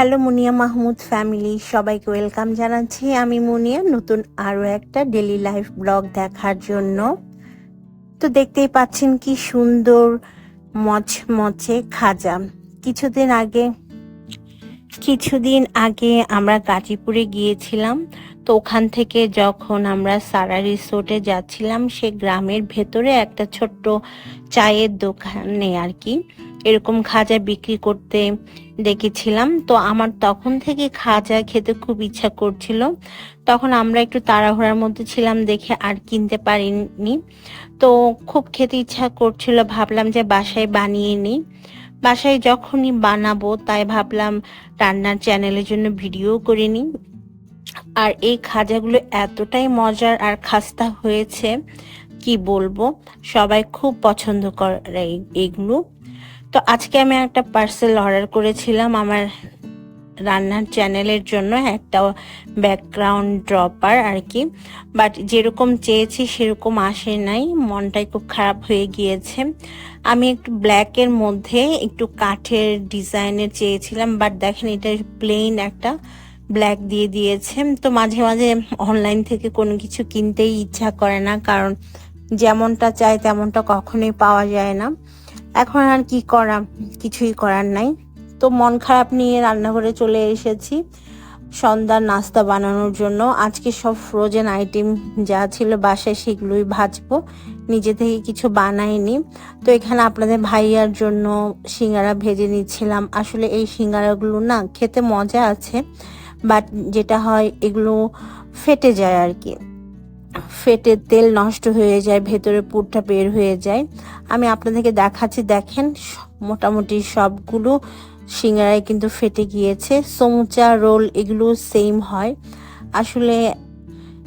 Hello মুনিয়া Mahmud family, সবাইকে welcome জানাচ্ছি। আমি মুনিয়া, নতুন আরও একটা ডেলি লাইফ ব্লগ দেখার জন্য। তো দেখতেই পাচ্ছেন কি সুন্দর মচমচে খাজা। কিছুদিন আগে কিছুদিন আগে আমরা গাজীপুরে গিয়েছিলাম। তো ওখান থেকে যখন আমরা সারা রিসোর্টে যাচ্ছিলাম, সে গ্রামের ভেতরে একটা ছোট্ট চায়ের দোকানে আর কি। এরকম খাজা বিক্রি করতে দেখেছিলাম। তো আমার তখন থেকে খাজা খেতে খুব ইচ্ছা করছিল। তখন আমরা একটু তাড়াহুড়ার মধ্যে ছিলাম দেখে আর কিনতে পারিনি। তো খুব খেতে ইচ্ছা করছিল, ভাবলাম যে বাসায় বানিয়ে নিই। বাসায় যখনই বানাবো তাই ভাবলাম রান্নার চ্যানেলের জন্য ভিডিও করে নিই। আর এই খাজাগুলো এতটাই মজার আর খাস্তা হয়েছে, কি বলব? সবাই খুব পছন্দ করে এগুলো তো আজকে আমি একটা পার্সেল অর্ডার করেছিলাম আমার রান্নার চ্যানেলের জন্য, একটা ব্যাকগ্রাউন্ড ড্রপার আর কি। বাট যেরকম চেয়েছি সেরকম আসে নাই, মনটাই খুব খারাপ হয়ে গিয়েছে। আমি একটু ব্ল্যাকের মধ্যে একটু কাঠের ডিজাইনের চেয়েছিলাম বাট দেখেন এটা প্লেন একটা ব্ল্যাক দিয়ে দিয়েছে। তো মাঝে মাঝে অনলাইন থেকে কোনো কিছু কিনতেই ইচ্ছা করে না, কারণ যেমনটা চাই তেমনটা কখনোই পাওয়া যায় না। এখন আর কি করা কিছুই করার নাই। তো মন খারাপ নিয়ে রান্নাঘরে চলে এসেছি সন্ধ্যার নাস্তা বানানোর জন্য। আজকে সব ফ্রোজেন আইটেম যা ছিল বাসায় সেগুলোই ভাজবো। নিজে থেকে কিছু বানাইনি। তো এখানে আপনাদের ভাইয়ার জন্য সিঙ্গারা ভেজে নিচ্ছিলাম। আসলে এই সিঙ্গারাগুলো না খেতে মজা আছে বাট যেটা হয় এগুলো ফেটে যায় আর কি। ফেটে তেল নষ্ট হয়ে যায়, ভেতরে পুরটা বের হয়ে যায়। আমি আপনাদেরকে দেখাচ্ছি, দেখেন, মোটামুটি সবগুলো সিঙ্গারায় কিন্তু ফেটে গিয়েছে। সমুচা, রোল, এগুলো সেম হয়। আসলে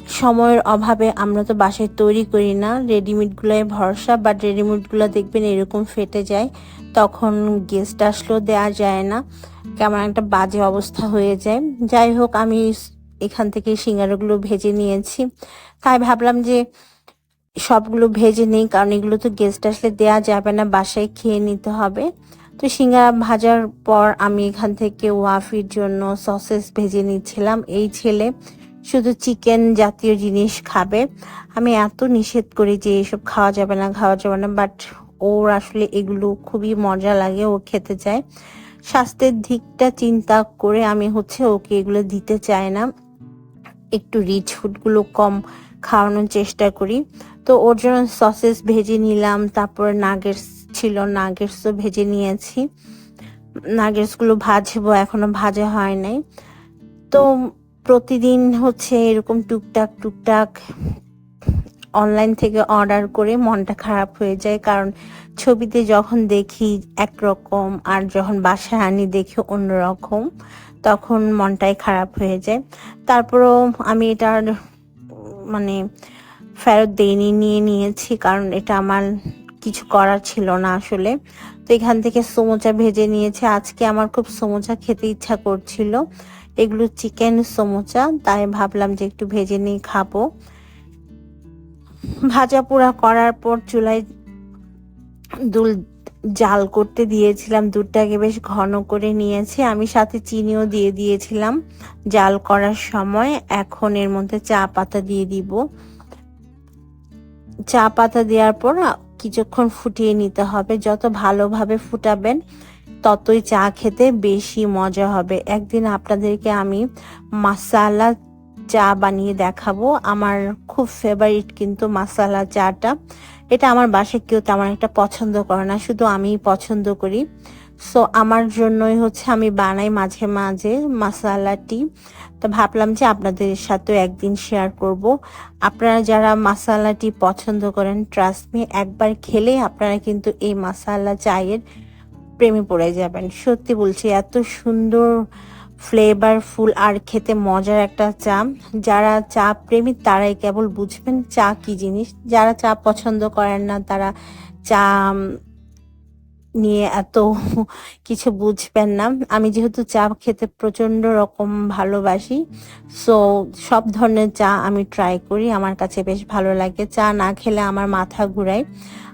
সময়ের অভাবে আমরা তো বাসায় তৈরি করি না। রেডিমেডগুলোয় ভরসা বাট রেডিমেডগুলো দেখবেন এরকম ফেটে যায়। তখন গেস্ট আসলেও দেওয়া যায় না। কেমন একটা বাজে অবস্থা হয়ে যায়। যাই হোক, আমি এখান থেকে সিঙ্গারাগুলো ভেজে নিয়েছি। তাই ভাবলাম যে সবগুলো ভেজে নিই, কারণ এগুলো তো গেস্ট আসলে দেওয়া যাবে না, বাসায় খেয়ে নিতে হবে। তো সিঙ্গারা ভাজার পর আমি এখান থেকে ওয়াফির জন্য সসেস ভেজে নিচ্ছিলাম। এই ছেলে শুধু চিকেন জাতীয় জিনিস খাবে। আমি এত নিষেধ করি যে এসব খাওয়া যাবে না, খাওয়া যাবে না বাট ওর আসলে এগুলো খুবই মজা লাগে, ও খেতে চায়। স্বাস্থ্যের দিকটা চিন্তা করে আমি হচ্ছে ওকে এগুলো দিতে চাই না। একটু রিচ ফুডগুলো কম খাওয়ানোর চেষ্টা করি। তো ওর জন্য সসেস ভেজে নিলাম, তারপর নাগেটস ছিল নাগেটসও ভেজে নিয়েছি। নাগেটসগুলো ভাজবো, এখনও ভাজা হয় নাই। তো প্রতিদিন হচ্ছে এরকম টুকটাক টুকটাক অনলাইন থেকে অর্ডার করে মনটা খারাপ হয়ে যায়। কারণ ছবিতে যখন দেখি একরকম আর যখন বাসায় আনি দেখি অন্যরকম, তখন মনটাই খারাপ হয়ে যায়। তারপরও আমি এটার মানে ফেরত দেইনি, নিয়ে নিয়েছি। কারণ এটা আমার কিছু করার ছিল না আসলে। তো এখান থেকে সমোচা ভেজে নিয়েছে। আজকে আমার খুব সমোচা খেতে ইচ্ছা করছিল। এগুলো চিকেন সমোচা, তাই ভাবলাম যে একটু ভেজে নিয়ে খাব। ভাজা পোড়া করার পর চুলায় দুল জাল করতে দিয়েছিলাম। দুধটাকে বেশ ঘন করে নিয়েছি। আমি সাথে চিনিও দিয়ে দিয়েছিলাম জাল করার সময়। এখন এর মধ্যে চা পাতা দিয়ে দিব। চা পাতা দেওয়ার পর কিছুক্ষণ ফুটিয়ে নিতে হবে। যত ভালোভাবে ফুটাবেন, ততই চা খেতে বেশি মজা হবে। একদিন আপনাদেরকে আমি মাসালা চা বানিয়ে দেখাবো। আমার খুব ফেভারিট কিন্তু মাসালা চাটা। এটা আমার বাসায় কেউ তেমন একটা পছন্দ করে না, শুধু আমি পছন্দ করি। সো আমার জন্যই হচ্ছে আমি বানাই মাঝে মাঝে মাসালাটি তো ভাবলাম যে আপনাদের সাথেও একদিন শেয়ার করব। আপনারা যারা মাসালাটি পছন্দ করেন ট্রাস্ট মি একবার খেলে আপনারা কিন্তু এই মাসালা চায়ের প্রেমে পড়ে যাবেন। সত্যি বলছি, এত সুন্দর ফ্লেভারফুল আর খেতে মজার একটা চা। যারা চা প্রেমী, তারাই কেবল বুঝবেন চা কি জিনিস। যারা চা পছন্দ করেন না, তারা চা নিয়ে এত কিছু বুঝবেন না। আমি যেহেতু চা খেতে প্রচণ্ড রকম ভালোবাসি সো সব ধরনের চা আমি ট্রাই করি। আমার কাছে বেশ ভালো লাগে। চা না খেলে আমার মাথা ঘুরায়।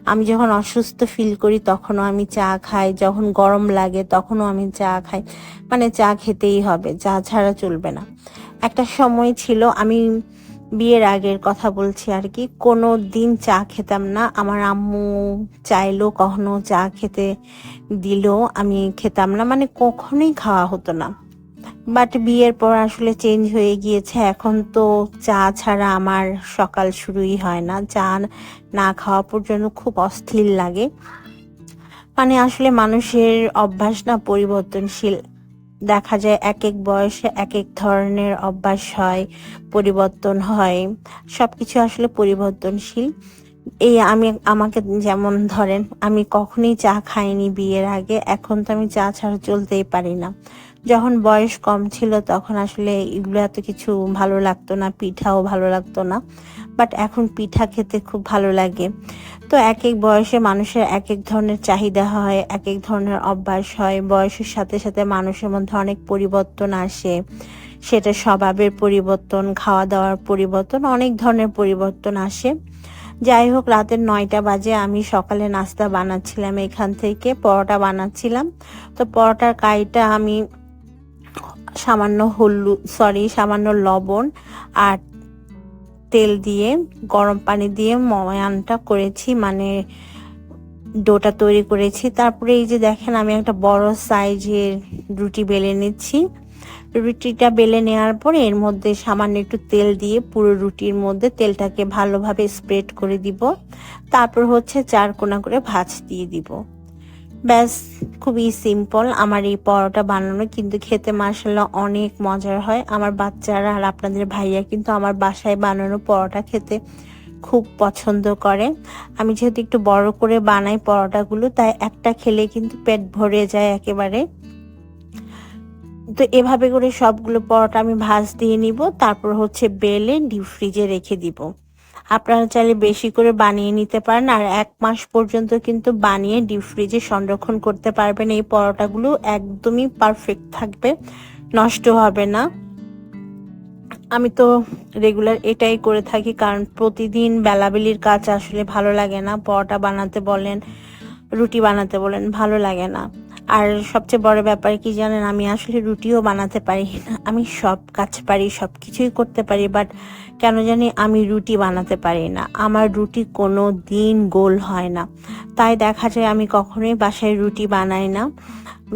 আমি যখন অসুস্থ ফিল করি, তখনও আমি চা খাই। যখন গরম লাগে, তখনও আমি চা খাই। মানে চা খেতেই হবে চা ছাড়া চলবে না। একটা সময় ছিল, আমি বিয়ের আগের কথা বলছি আর কি। কোনো দিন চা খেতাম না। আমার আম্মু চাইলো কখনো চা খেতে দিল, আমি খেতাম না। মানে কখনোই খাওয়া হতো না। বাট বিয়ের পর আসলে চেঞ্জ হয়ে গিয়েছে। এখন তো চা ছাড়া আমার সকাল শুরুই হয় না। চা না খাওয়া পর্যন্ত খুব অস্থির লাগে। মানে আসলে মানুষের অভ্যাস না পরিবর্তনশীল। দেখা যায় এক এক বয়সে এক এক ধরনের অভ্যাস হয়, পরিবর্তন হয়। সব কিছু আসলে পরিবর্তনশীল। এই আমি, আমাকে যেমন ধরেন, আমি কখনোই চা খাইনি বিয়ের আগে, এখন তো আমি চা ছাড়া চলতেই পারি না। যখন বয়স কম ছিল, তখন আসলে এগুলো এত কিছু ভালো লাগতো না, পিঠাও ভালো লাগতো না। বাট এখন পিঠা খেতে খুব ভালো লাগে। তো এক এক বয়সে মানুষের এক এক ধরনের চাহিদা হয় এক এক ধরনের অভ্যাস হয়। বয়সের সাথে সাথে মানুষের মধ্যে অনেক পরিবর্তন আসে। সেটা স্বভাবের পরিবর্তন খাওয়া দাওয়ার পরিবর্তন, অনেক ধরনের পরিবর্তন আসে। যাই হোক, রাতের নয়টা বাজে, আমি সকালে নাস্তা বানাচ্ছিলাম এখান থেকে, পরোটা বানাচ্ছিলাম। তো পরোটার কাইটা আমি সামান্য হলুদ সরি সামান্য লবণ আর তেল দিয়ে, গরম পানি দিয়ে ময়ানটা করেছি মানে ডোটা তৈরি করেছি। তারপরে এই যে দেখেন, আমি একটা বড় সাইজের রুটি বেলে নিচ্ছি। রুটিটা বেলে নেওয়ার পরে এর মধ্যে সামান্য একটু তেল দিয়ে পুরো রুটির মধ্যে তেলটাকে ভালোভাবে স্প্রেড করে দিব। তারপর হচ্ছে চার কোনা করে ভাজ দিয়ে দিব। ব্যাস, খুবই সিম্পল আমার এই পরোটা বানানো, কিন্তু খেতে মাসাল্লাহ অনেক মজার হয়। আমার বাচ্চারা আর আপনাদের ভাইয়া কিন্তু আমার বাসায় বানানো পরোটা খেতে খুব পছন্দ করে। আমি যেহেতু একটু বড় করে বানাই পরোটাগুলো, তাই একটা খেলে কিন্তু পেট ভরে যায় একেবারে। তো এভাবে করে সবগুলো পরোটা আমি ভাজ দিয়ে নিব, তারপর হচ্ছে বেলে ডিপ ফ্রিজে রেখে দিব। আপনারা চাইলে বেশি করে বানিয়ে নিতে পারেন আর এক মাস পর্যন্ত কিন্তু বানিয়ে ডিপ ফ্রিজে সংরক্ষণ করতে পারবেন। এই পরোটাগুলো একদমই পারফেক্ট থাকবে, নষ্ট হবে না। আমি তো রেগুলার এটাই করে থাকি কারণ প্রতিদিন বেলাবেলির কাজ আসলে ভালো লাগে না। পরোটা বানাতে বলেন, রুটি বানাতে বলেন, ভালো লাগে না। আর সবচেয়ে বড় ব্যাপার কি জানেন, আমি আসলে রুটিও বানাতে পারি না। আমি সব কাজ পারি, সব কিছুই করতে পারি বাট কেন জানি আমি রুটি বানাতে পারি না। আমার রুটি কোনো দিন গোল হয় না। তাই দেখা যায় আমি কখনোই বাসায় রুটি বানাই না।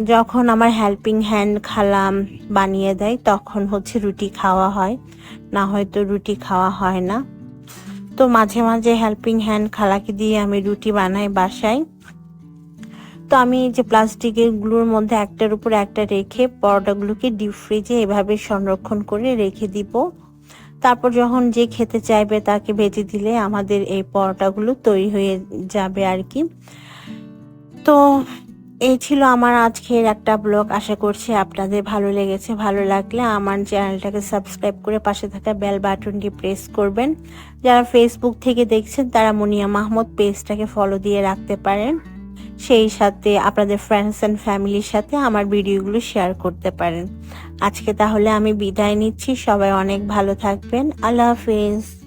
যখন আমার হেল্পিং হ্যান্ড খালাম বানিয়ে দেয়, তখন হচ্ছে রুটি খাওয়া হয়। না হয়তো রুটি খাওয়া হয় না। তো মাঝে মাঝে হেল্পিং হ্যান্ড খালাকে দিয়ে আমি রুটি বানাই বাসায়। তো আমি যে প্লাস্টিকেরগুলোর মধ্যে একটার উপর একটা রেখে পরোটাগুলোকে ডিপ ফ্রিজে এভাবে সংরক্ষণ করে রেখে দিব। তারপর যখন যে খেতে চাইবে তাকে ভেজে দিলে আমাদের এই পরোটাগুলো তৈরি হয়ে যাবে আর কি। তো এই ছিল আমার আজকের একটা ব্লগ। আশা করছি আপনাদের ভালো লেগেছে। ভালো লাগলে আমার চ্যানেলটাকে সাবস্ক্রাইব করে পাশে থাকা বেল বাটনটি প্রেস করবেন। যারা ফেসবুক থেকে দেখছেন তারা মুনিয়া মাহমুদ পেজটাকে ফলো দিয়ে রাখতে পারেন। সেই সাথে আপনাদের ফ্রেন্ডস অ্যান্ড ফ্যামিলির সাথে আমার ভিডিওগুলো শেয়ার করতে পারেন। আজকে তাহলে আমি বিদায় নিচ্ছি। সবাই অনেক ভালো থাকবেন। আল্লাহ হাফিজ।